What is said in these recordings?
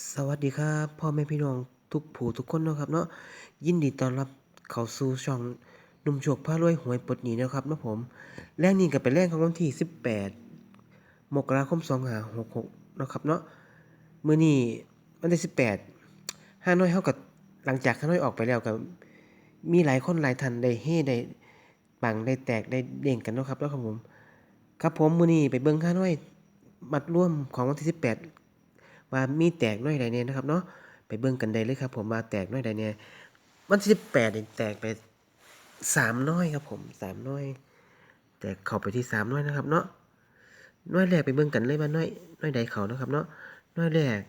สวัสดีครับพ่อแม่พี่น้องทุกผู้ทุกคนนะครับเนาะยินดีต้อนรับเข้าสู่ช่องนุ่มโชคพารวยหวยปลดหนีนะครับเนาะผมแรงนี้ก็เป็นแรงของวันที่ 18 มกราคม2566นาะครับเนาะมื้อนี้วันที่18ห้าน้อยเฮาก็หลังจากห้าน้อยออกไปแล้วก็มีหลายคนหลายท่านได้เฮได้ปังได้แตกได้เด้งกันนะครับเนาะครับผม ครับผมมื้อนี้ไปเบิ่งห้าน้อยมัดร่วมของวันที่ 18 ว่ามีแตกน้อยใดเนี่ยนะครับเนาะไปเบิ่งกันได้เลยครับ ผมว่าแตกน้อยใดเนี่ยวันที่18นี่แตกไป3น้อยครับผม3น้อย แตกเข้าไปที่3น้อยนะครับ เนาะน้อยแรกไปเบิ่งกันเลยว่าน้อยน้อยใดเขานะครับ เนาะน้อยแรก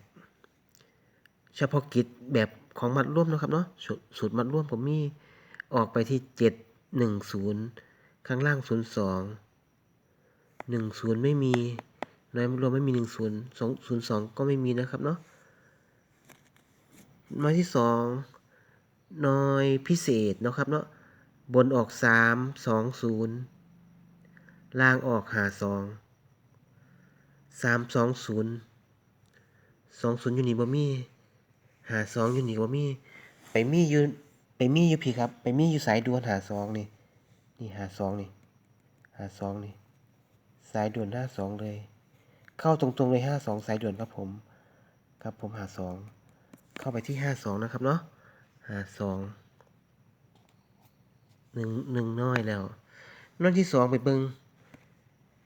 เฉพาะกิจแบบของมัดร่วมนะครับเนาะสูสูตรมัดร่วมผมมีออกไปที่710ข้างล่าง02 10ไม่มีน้อยมั ดรวมไม่มี10 202ก็ไม่มีนะครับเนาะน้อยที่2น้อยพิเศษเนาะครับเนาะบนออก3 2 0ล่างออก52 3 2 0 20อยู่นี่บ่มีหาสองยู่นี่ว่มีไปมีอยู่ไปมีอยู่พี่ครับ ไปมีอยู่สายด่วนหาสองนี่นี่หาสองนี่หาสองนี่สายด่วนห้าสองเลย เข้าตรงๆเลยห้าสองสายด่วนครับผม ครับผมหาสองเข้าไปที่ห้าสองนะครับเนาะหาสองหนึ่งหนึ่งน้อยแล้วน้อยที่สองไปเบิง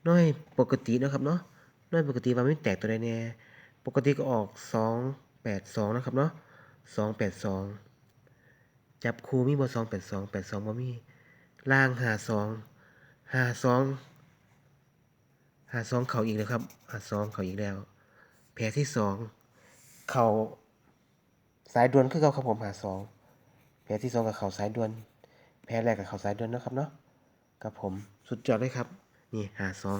น้อยปกตินะครับเนาะน้อยปกติว่าไม่แตกตัวใดแน่ปกติก็ออกสองแปดสองนะครับเนาะสองแปดสองจับคูมีบ่สองแปดสองแปดสองบ่มีล่างหาสองหาสอง หาสองเขาอีกแล้วครับหาสองเขาอีกแล้ว แผลที่สองเขาสายด่วนคือเขาครับผมหาสองแผลที่สองกับเขาสายด่วนแพ้แรกกับเขาสายด่วนนะครับเนาะครับผมสุดยอดเลยครับ นี่หาสอง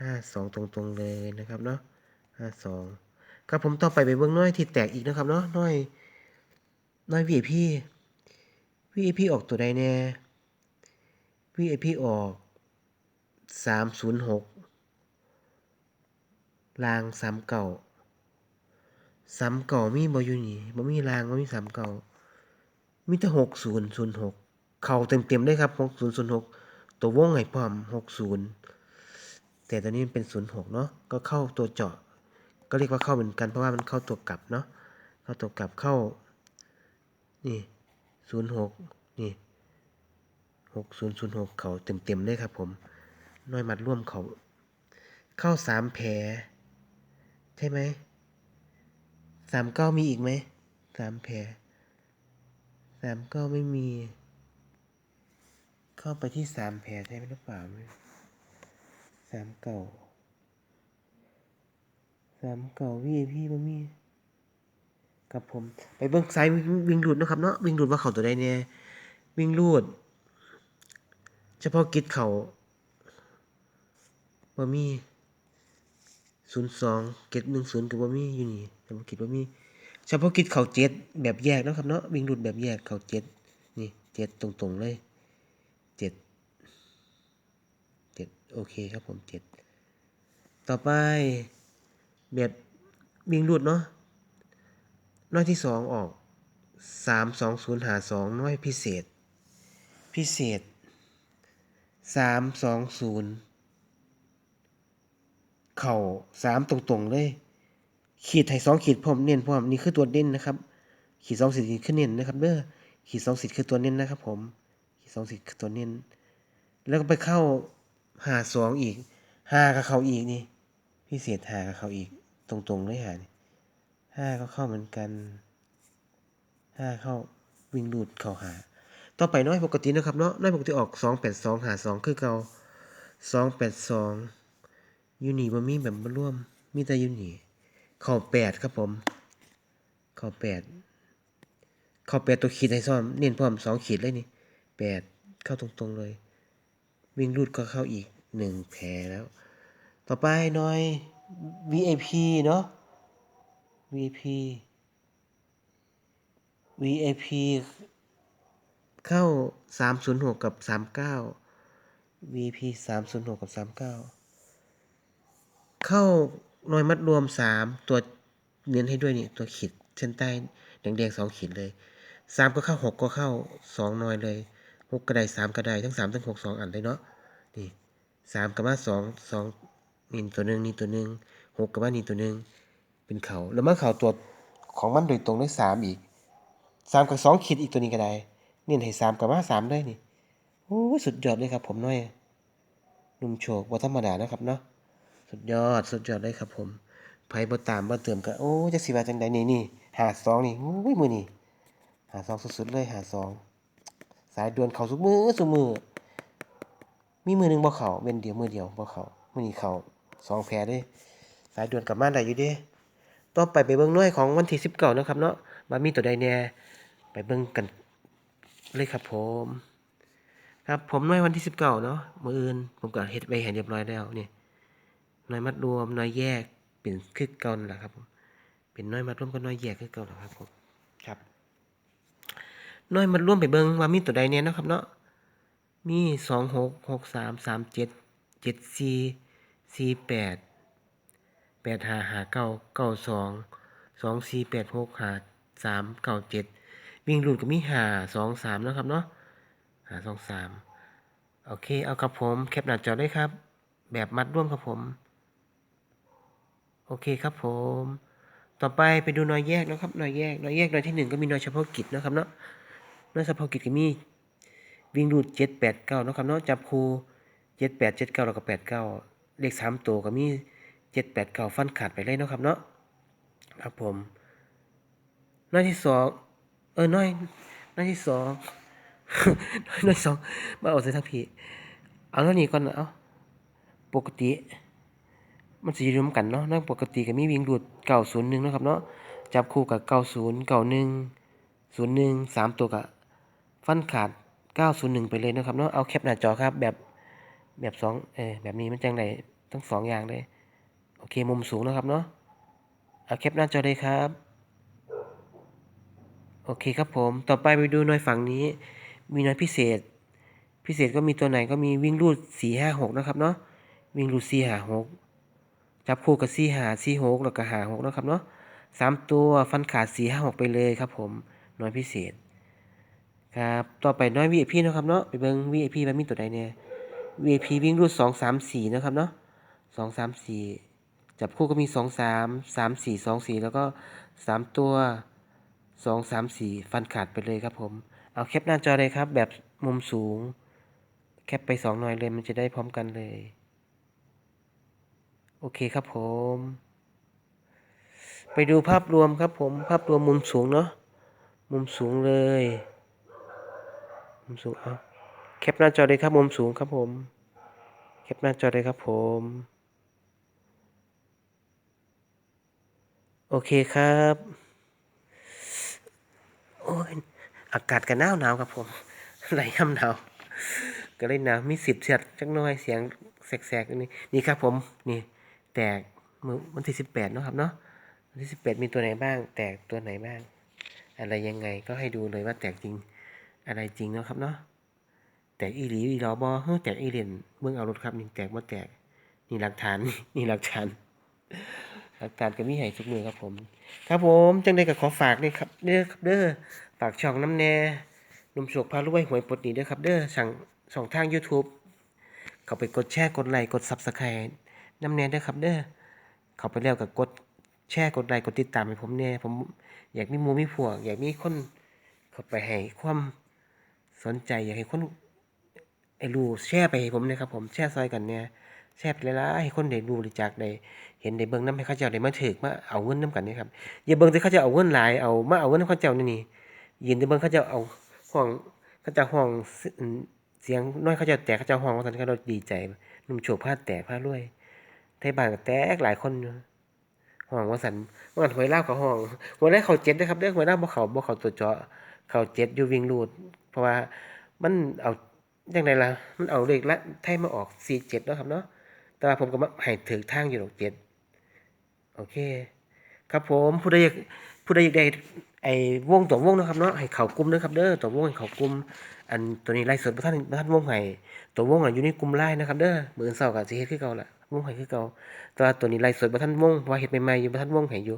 ห้าสองตรงๆเลยนะครับเนาะห้าสองครับผมต่อไปไปเบื้องน้อยที่แตกอีกนะครับเนาะน้อยน้อย VIP VIP ออกตัวใดแน่ VIP ออก สามศูนย์หกลางสามเก่าสามเก่ามีบ่อยู่นี่บ่มีลางบ่มีสามเก่ามีแต่หกศูนย์ศูนย์หกเข่าเต็มเต็มๆเลยครับหกศูนย์ศูนย์หกตัววงไห้พร้อมหกศูนย์แต่ตอนนี้มันเป็นศูนย์หกเนาะก็เข้าตัวเจาะ ก็เรียกว่าเข้าเหมือนกันเพราะว่ามันเข้าตัวกลับเนาะเข้าตัวกลับเข้า นี่ศูนย์หกนี่หกศูนย์ศูนย์หกเข่าเต็มเต็มๆเลยครับผม น้อยมัดร่วมเขา เข้าสามแผลใช่ไหมสามเก้ามีอีกไหมสามแผลสามเก็ไม่มี เข้าไปที่สามแผลใช่ไหมหรือเปล่าสามเก่าสามเก่าวีพี่บ่มีกับผม ไปเบิ่งซ้ายวิ่งว่งรูดนะครับเนาะวิ่งรูดว่าเขาตัวใดเนี่ยวิ่งรูด เฉพาะกิจเขา บ่มีศูนย์สองเกตหนึ่งศูนย์กับบ่มีอยู่นี่เฉพาะกิจบ่มีเฉพาะกิจเขาเจ็ดแบบแยกนะครับเนาะวิ่งรูดแบบแยกเขาเจ็ดนี่เจ็ดตรงๆเลยเจ็ดเจ็ดโอเคครับผมเจ็ดต่อไปแบบวิ่งรูดเนาะน้อยที่สองออกสามสองศูนย์หาสองน้อยพิเศษ พิเศษสามสองศูนย์ เข่าสามตรงๆเลย ขีดไทยสองขีดพร้อมเน้นพร้อมนี่คือตัวเน้นนะครับ ขีดสองสิทธิ์คือเน้นนะครับเด้อขีดสองสิทธิ์คือตัวเน้นนะครับ ผม ขีดสองสิทธิ์คือตัวเน้น แล้วก็ไปเข้าหาสองอีกห้ากับเขาอีกนี่พิเศษหากับเขาอีก ตรงๆเลยหานี่ห้าก็เข้าเหมือนกันห้าเข้าวิ่งรูดเข้าหา ต่อไปน้อยปกตินะครับเนาะน้อยปกติออกสองแปดสองหาสองคือเก่าสองแปดสอง ยูนี่บ่มีแบบมาร่วม มีแต่ยูนี่ข้าแปดครับผมข้าแปดข้าแปดตัวขีดให้ซ่อม เน้นพร้อมสองขีดเลยนี่แปดเข้าตรงๆเลย วิ่งรูดก็เข้าอีกหนึ่งแผลแล้ว ต่อไปหน่อย VIP เนาะ VIP VIP เข้าสามศูนย์หกกับสามเก้า VP สามศูนย์หกกับสาม เข้าหน่วยมัดรวมสามตัวเน้นให้ด้วยนี่ตัวขีดเส้นใต้แดงๆสองขีดเลยสามก็เข้าหกก็เข้าสองหน่อยเลยหกก็ไดสามก็ไดทั้งสามทั้งหกสองอันเลยเนาะนี่สามกับมาสองสองนี่ตัวหนึ่งนี่ตัวหนึ่งหกกับมานี่ตัวหนึ่งเป็นเขาแล้วมาเขาตัวของมันโดยตรงด้วยสามอีกสามกับสองขีดอีกตัวนี้ก็ได้เน้นให้สามกับมาสามเลยนี่โอ้สุดยอดเลยครับผมน้อยนุ่มโชคบ่ธรรมดานะครับเนาะ สุดยอดสุดยอดเลยครับผมไผบ่ตามบ่เติมก็โอ้จักสิว่าจังใดนี่นี่หาสองนี่โอ้ยมื้อนี้หาสองสุดๆเลยหาสองสายด่วนเข้าทุมือซุมือมีมือหนึงบ่เข้าเว้นเดียวมือเดียวบ่เข้ามื้อนี้เข้าสองแพรเด้สายด่วนกลับมาได้อยู่เด้ต่อไปไปเบิ่งหน่วยของวันที่19เนาะครับเนาะว่ามีตัวใดแน่ไปเบิ่งกันเลยครับผมครับผมหน่วยวันที่19เนาะมื้ออื่นผมก็เฮ็ดไว้ให้เรียบร้อยแล้วนี่ น้อยมัดรวมน้อยแยกเป็นคือเก่านั่นแหละครับผมเป็นน้อยมัดรวมกับน้อยแยกคือเก่าแหละครับผมครับน้อยมัดรวมไปเบิ่งว่ามีตัวใดเนี่ยนาะครับเนาะมีสองหกหกสามสามเจ็ดเจ็ดสี่สี่แปดแปดหาหาเก้าเก้าสองสองสี่แปดหกหาสามเก้าเจ็ดวิ่งรูดก็มีหาสองสามนะครับเนาะหาสองสามโอเค เอาครับผมแคปหน้าจอได้ครับ แบบมัดร่วมครับผม โอเคครับผม ต่อไปไปดูหน่อยแยกนะครับหน่อยแยกหน่อยแยกหน่อยที่หนึ่งก็มีหน่อยเฉพาะกิจนะครับเนาะหน่อยเฉพาะกิจก็มีวิ่งรูดเจ็ดแปดเก้านะครับเนาะจับคูเจ็ดแปดเจ็ดเก้าแล้วก็แปดเก้าเลขสามตัวก็มีเจ็ดแปดเก้าฟันขาดไปเลยนะครับเนาะครับผมหน้อยที่สองเออหน้อยหน้อยที่สองหน้อยสองมาเอาใส่ทั้งพี่เอาเท่านี้ก่อนนะเอาปกติ มันสิรวมกันเนาะนั่งปกติก็มีวิ่งดูดเก้าศูนย์หนึ่งนะครับเนาะจับคู่กับเก้าศูนย์เก้าหนึ่งศูนย์หนึ่งสามตัวกับฟันขาดเก้าศูนย์หนึ่งไปเลยนะครับเนาะเอาแคปหน้าจอครับแบบแบบสองเออแบบนี้มันจังไดทั้งสองอย่างเลยโอเคมุมสูงนะครับเนาะเอาแคปหน้าจอเลยครับโอเคครับผม ต่อไปไปดูหน่วยฝั่งนี้ มีหน่วยพิเศษ พิเศษก็มีตัวไหนก็มีวิ่งรูดสี่ห้าหกนะครับเนาะ วิ่งรูดสี่หาหก จับคู่กับสี่หาสี่หกแล้วก็หาหกนะครับเนาะสามตัวฟันขาดสี่ห้าหกไปเลยครับผมน่วยพิเศษครับต่อไปน้อย VIP นะครับเนาะไปเบิ่ง VIP ว่ามีตัวใดเนี่ย VIP วิ่งรูดสองสามสี่นะครับเนาะสองสามสี่จับคู่ก็มีสองสามสามสี่สองสี่แล้วก็สามตัวสองสามสี่ฟันขาดไปเลยครับผมเอาแคปหน้าจอเลยครับแบบมุมสูง แคปไปสองหน่อยเลยมันจะได้พร้อมกันเลย โอเคครับผม ไปดูภาพรวมครับผม ภาพรวมมุมสูงเนาะ มุมสูงเลย มุมสูงเอาแคปหน้าจอเลยครับ มุมสูงครับผม แคปหน้าจอเลยครับผม โอเคครับ โอ้ย อากาศก็หนาวหนาวครับผมไหลย่ำหนาวก็เลยหนาวมีสิบเสียดจักหน้อยเสียงแสกๆนี่นี่ครับผมนี่ แตกมือวันที่สิบแปดเนาะครับเนาะวันที่สิบแปดมีตัวไหนบ้าง แตกตัวไหนบ้าง อะไรยังไงก็ให้ดูเลยว่าแตกจริงอะไรจริงเนาะครับเนาะแตกอีหลีอีลอบอเฮ้แตกอีเรียญเบิ่งเอารถครับนี่แตกบ่แตกนี่หลักฐานนี่หลักฐานหลักฐานก็มีให้ทุกมือครับผม ครับผมจังได้ก็ขอฝากนี่ครับเด้อครับเด้อฝากช่องน้ำแน่หนุ่มโศกพารวยหวยปดหนี้เด้อครับเด้อสั่งช่องทาง YouTube เข้าไปกดแชร์กดไลค์กด Subscribe น้ำแน่เด้ครับเด้อเขาไปแล้วก็กดแชร์กดไลค์กดติดตามให้ผมแน่ผมอยากมีมูมีพวอยากมีคนเข้าไปให้ความสนใจอยากให้คนไอ้รู้แชร์ไปให้ผมนะครับผมแชร์ซอยกันเนี่ยแชร์ไปหลายๆให้คนได้รู้ได้จากได้เห็นได้เบิ่งน้ำให้เขาเจ้าได้มาถึกมาเอาเงินนํกันนี่ครับอย่าเบิ่งแต่เขาเจ้าเอาเงินหลายเอามาเอาเงินของเขาเจ้านี่นี่ยืนแต่เบิ่งเขาเจ้าเอาห้องเขาเจ้าห้องเสียงน้อยเขาเจ้าแตกเขาเจ้าห้องว่าซั่นเขาดีใจหนุ่มโฉบผ้าแตกผ้ารวย ไทยบ้านก็แตกหลายคนอยู่ห้องว่าซั่นว่าสันหวยลาวก็ห้องหวยลาวเข้า7เด้อครับเด้อหวยลาบ่เขาบ่เขาตัวเจาะ เข้า7อยู่วิ่งรูด เพราะว่ามันเอาจังไดล่ะ มันเอาเลขละไทยมาออก47เนาะครับเนาะแต่ว่าผมก็มาให้ถึกทางอยู่ดอกเจ็ดโอเค ครับผมผู้ใดอยากผู้ใดอยากได้ไอ้วงตัววงนะครับเนาะให้เข้ากลุ่มเด้อครับเด้อตัววงให้เข้ากลุ่มอันตัวนี้ไลฟ์สดบ่ทันบ่ทันวงให้ตัววงอะอยู่ในกลุ่มไลน์นะครับเด้อมือนเช้าก็สิเฮ็ดคือเก่าล่ะ วงให้คือเก่าแต่ว่าตัวนี้ไลฟ์สดบ่ทันวงว่าเฮ็ดใหม่ๆอยู่บ่ทันวงให้อยู่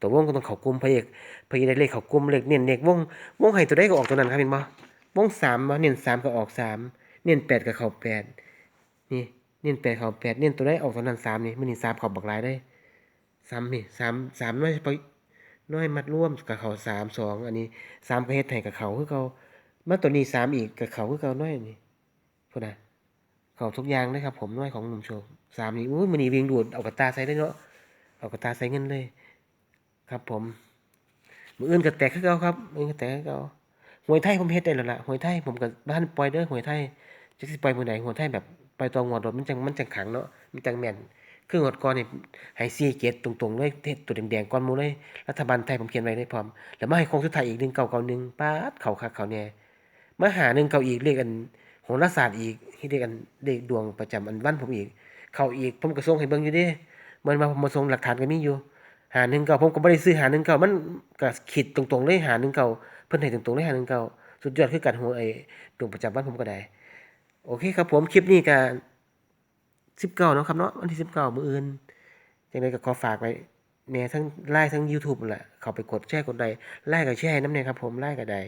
ตัววงก็ต้องเข้ากลุ่มพระเอกพระเอกได้เลขเข้ากลุ่มเลขเน้นเลขวงวงให้ตัวใดก็ออกตัวนั้นครับเห็นบ่วงสามบ่เน้นสามก็ออกสามเน้นแปดก็เข้าแปดนี่เน้นแปดเข้าแปดเน้นตัวใดออกตัวนั้นสามนี่มื้อนี้สามเข้าบักหลายได้สามนี่สามสามน้อยไปน้อยมัดร่วมกับเขาสามสองอันนี้สามก็เฮ็ดให้กับเขาคือเขามาตัวนี้สามอีกกับเขาคือเขาน้อยนี่พุ่นน่ะ เขาทุกอย่างเลยครับผมน้อยของหนุ่มโชว์สามนี่อุ้ยมันนี่วิ่งดูดเอากระตาใส่ได้เนาะเอากระตาใส่เงินเลย ครับ ผมมืออื่นก็แตกคือเก่าครับมืออื่นก็แตกคือเก่าหวยไทยผมเฮ็ดได้แล้วล่ะหวยไทยผมก็บ้านปล่อยเด้อหวยไทยจักสิปล่อยมื้อใดหวยไทยแบบปล่อยตัวงวดรถมันจังมันจังขังเนาะมันจังแม่นคืองวดก่อนนี่ให้4เกตตรงๆเลยเทศตัวแดงๆก่อนมูเลยรัฐบาลไทยผมเขียนไว้ได้พร้อมแล้วมาให้โคงสุดท้ายอีก1991ป๊าดเข้าคักเข้าแน่มาหา1เก่าอีกเลขอัน ราศาสตร์อีกที่เรียกกันเลขดวงประจำอันวันผมอีก เข้าอีกผมก็ส่งให้เบิ่งอยู่เด้มันมาผมมาส่งหลักฐานก็มีอยู่หาหนึ่งเก่าผมก็บ่ได้ซื้อหาหนึ่งเก่ามันก็คิดตรงๆเลยหาหนึ่งเก่าเพิ่นให้ตรงๆเลยหาหนึ่งเก่าสุดยอดคือกันหัวไอ้ดวงประจำวันผมก็ได้ โอเคครับผมคลิปนี้ก็19เนาะครับเนาะวันที่19มื้ออื่นจังไดก็ขอฝากไว้แม่ทั้งไลน์ทั้ง YouTube นั่นแหละเข้าไปกดแชร์กดไลค์ไลค์ก็แชร์นำแน่ครับผมไลค์ก็ได้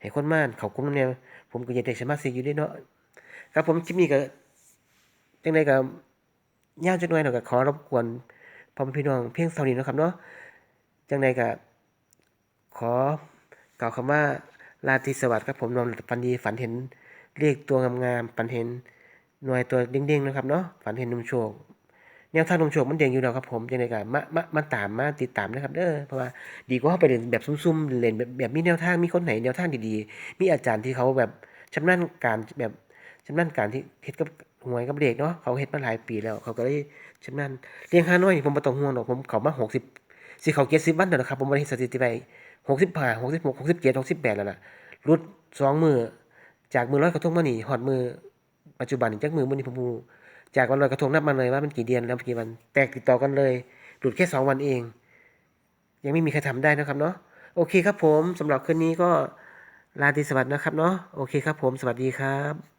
ให้คนมานเขากลุ่มเนำแน่ผมก็อยากได้สมาชิกอยู่ด้เนาะครับผมคลิปนี้ก็จังไดก็ยาจักหน่อยเนาะก็ขอรบกวนพ่อแม่พี่น้องเพียงเท่านี้นะครับเนาะจังไดก็ขอกล่าวคำว่าราตรีสวัสดิ์ครับผมนอนหลับฝันดีฝันเห็นเลขตัวงามๆฝันเห็นหน่วยตัวเด้งๆนะครับเนาะฝันเห็นนุ่มโชค แนวทางหนุ่มโชคมันเด้งอยู่แล้วครับผมจังไดก็มามามาตามมาติดตามนะครับเด้อเพราะว่าดีกว่าเฮาไปเล่นแบบซุ่มๆเล่นแบบแบบมีแนวทางมีคนไหนแนวทางดีๆ มีอาจารย์ที่เขาแบบชำนาญการแบบชำนาญการที่เฮ็ดกับหวยกับเด็กเนาะเขาเฮ็ดมาหลายปีแล้วเขาก็เลยชำนาญเลี้ยงห้าน้อยผมบ่ต้องห่วงดอกผมเขามา60สิบสิเข้า70วันแล้วนะครับผมบ่ได้เฮ็ดสถิติไว้65 66 67 68แล้วล่ะรุด2มื้อจากมื้อลอยกระทงมานี่ฮอดมือปัจจุบันนี่จักมื้อมื้อนี้ผมบ่รู้ จากวันลอยกระทงนับมาเลยว่ามันกี่เดือนแล้วกี่วัน แตกติดต่อกันเลยหลุดแค่สองวันเอง ยังไม่มีใครทำได้นะครับเนาะโอเคครับผมสำหรับคืนนี้ก็ลาตีสวัสดีนะครับเนาะโอเคครับผมสวัสดีครับ